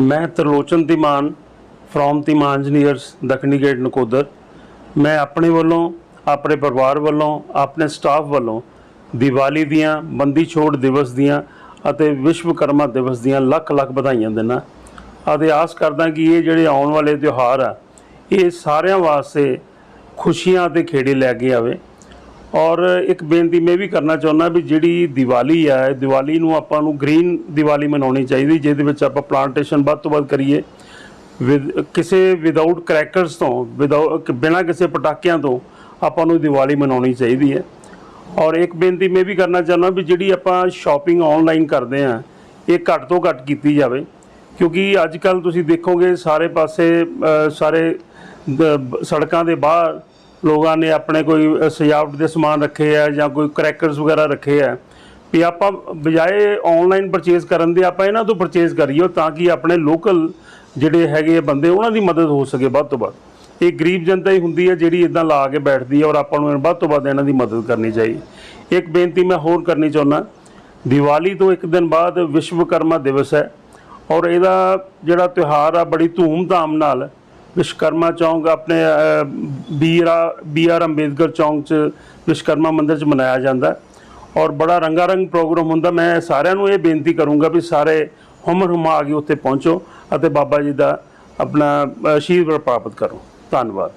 ਮੈਂ Tarlochan Dhiman from Timan engineers ਦੱਖਣੀ gate Nakodar. ਮੈਂ ਆਪਣੇ ਵੱਲੋਂ, ਆਪਣੇ ਪਰਿਵਾਰ ਵੱਲੋਂ, ਆਪਣੇ ਸਟਾਫ ਵੱਲੋਂ ਦੀਵਾਲੀ ਦੀਆਂ ਬੰਦੀ ਛੋੜ ਦਿਵਸ ਦੀਆਂ ਅਤੇ ਵਿਸ਼ਵਕਰਮਾ ਦਿਵਸ ਦੀਆਂ ਲੱਖ ਲੱਖ ਵਧਾਈਆਂ ਦਿੰਦਾ। ਅਤੇ ਆਸ ਕਰਦਾ ਕਿ ਇਹ ਜਿਹੜੇ ਆਉਣ ਵਾਲੇ ਤਿਉਹਾਰ ਆ, ਇਹ ਸਾਰਿਆਂ ਵਾਸਤੇ ਖੁਸ਼ੀਆਂ ਅਤੇ ਖੇੜੇ ਲੈ ਕੇ ਆਵੇ। ਔਰ ਇੱਕ ਬੇਨਤੀ ਮੈਂ ਵੀ ਕਰਨਾ ਚਾਹੁੰਦਾ ਵੀ ਜਿਹੜੀ ਦੀਵਾਲੀ ਆ ਦੀਵਾਲੀ ਨੂੰ ਆਪਾਂ ਨੂੰ ਗ੍ਰੀਨ ਦੀਵਾਲੀ ਮਨਾਉਣੀ ਚਾਹੀਦੀ, ਜਿਹਦੇ ਵਿੱਚ ਆਪਾਂ ਪਲਾਂਟੇਸ਼ਨ ਵੱਧ ਤੋਂ ਵੱਧ ਕਰੀਏ। ਵਿਦ, ਕਿਸੇ ਵਿਦਆਊਟ ਕ੍ਰੈਕਰਸ ਤੋਂ ਵਿਦਆਊਟ ਬਿਨਾਂ ਕਿਸੇ ਪਟਾਕਿਆਂ ਤੋਂ ਆਪਾਂ ਨੂੰ ਦੀਵਾਲੀ ਮਨਾਉਣੀ ਚਾਹੀਦੀ ਹੈ। ਔਰ ਇੱਕ ਬੇਨਤੀ ਮੈਂ ਵੀ ਕਰਨਾ ਚਾਹੁੰਦਾ ਵੀ ਜਿਹੜੀ ਆਪਾਂ ਸ਼ਾਪਿੰਗ ਆਨਲਾਈਨ ਕਰਦੇ ਆ ਇਹ ਘੱਟ ਤੋਂ ਘੱਟ ਕੀਤੀ ਜਾਵੇ। ਕਿਉਂਕਿ ਅੱਜ ਕੱਲ ਤੁਸੀਂ ਦੇਖੋਗੇ ਸਾਰੇ ਪਾਸੇ ਸਾਰੇ ਸੜਕਾਂ ਦੇ ਬਾਹਰ ਲੋਕਾਂ ਨੇ ਆਪਣੇ ਕੋਈ ਸਜਾਵਟ ਦੇ ਸਮਾਨ ਰੱਖੇ ਆ ਜਾਂ ਕੋਈ ਕ੍ਰੈਕਰਸ ਵਗੈਰਾ ਰੱਖੇ ਆ, ਵੀ ਆਪਾਂ ਬਜਾਏ ਆਨਲਾਈਨ ਪਰਚੇਜ਼ ਕਰਨ ਦੇ ਆਪਾਂ ਇਹਨਾਂ ਤੋਂ ਪਰਚੇਜ਼ ਕਰੀਏ ਤਾਂ ਕਿ ਆਪਣੇ ਲੋਕਲ ਜਿਹੜੇ ਹੈਗੇ ਆ ਬੰਦੇ, ਉਹਨਾਂ ਦੀ ਮਦਦ ਹੋ ਸਕੇ ਵੱਧ ਤੋਂ ਵੱਧ। ਇਹ ਗਰੀਬ ਜਨਤਾ ਹੀ ਹੁੰਦੀ ਹੈ ਜਿਹੜੀ ਇਦਾਂ ਲਾ ਕੇ ਬੈਠਦੀ ਹੈ ਔਰ ਆਪਾਂ ਨੂੰ ਵੱਧ ਤੋਂ ਵੱਧ ਇਹਨਾਂ ਦੀ ਮਦਦ ਕਰਨੀ ਚਾਹੀਦੀ। ਇੱਕ ਬੇਨਤੀ ਮੈਂ ਹੋਰ ਕਰਨੀ ਚਾਹੁੰਦਾ, ਦੀਵਾਲੀ ਤੋਂ ਇੱਕ ਦਿਨ ਬਾਅਦ ਵਿਸ਼ਵਕਰਮਾ ਦਿਵਸ ਹੈ ਔਰ ਇਹਦਾ ਜਿਹੜਾ ਤਿਉਹਾਰ ਆ ਬੜੀ ਧੂਮ-ਧਾਮ ਨਾਲ ਵਿਸ਼ਵਕਰਮਾ ਚੌਂਕ ਆਪਣੇ ਬੀਰਾ ਬੀ ਆਰ ਅੰਬੇਦਕਰ ਚੌਂਕ 'ਚ ਵਿਸ਼ਵਕਰਮਾ ਮੰਦਿਰ 'ਚ ਮਨਾਇਆ ਜਾਂਦਾ। ਔਰ ਬੜਾ ਰੰਗਾਰੰਗ ਪ੍ਰੋਗਰਾਮ ਹੁੰਦਾ। ਮੈਂ ਸਾਰਿਆਂ ਨੂੰ ਇਹ ਬੇਨਤੀ ਕਰੂੰਗਾ ਵੀ ਸਾਰੇ ਹੁਮਰ ਹੁਮਾ ਕੇ ਉੱਥੇ ਪਹੁੰਚੋ ਅਤੇ ਬਾਬਾ ਜੀ ਦਾ ਆਪਣਾ ਅ, ਆਸ਼ੀਰਵਾਦ ਪ੍ਰਾਪਤ ਕਰੋ। ਧੰਨਵਾਦ।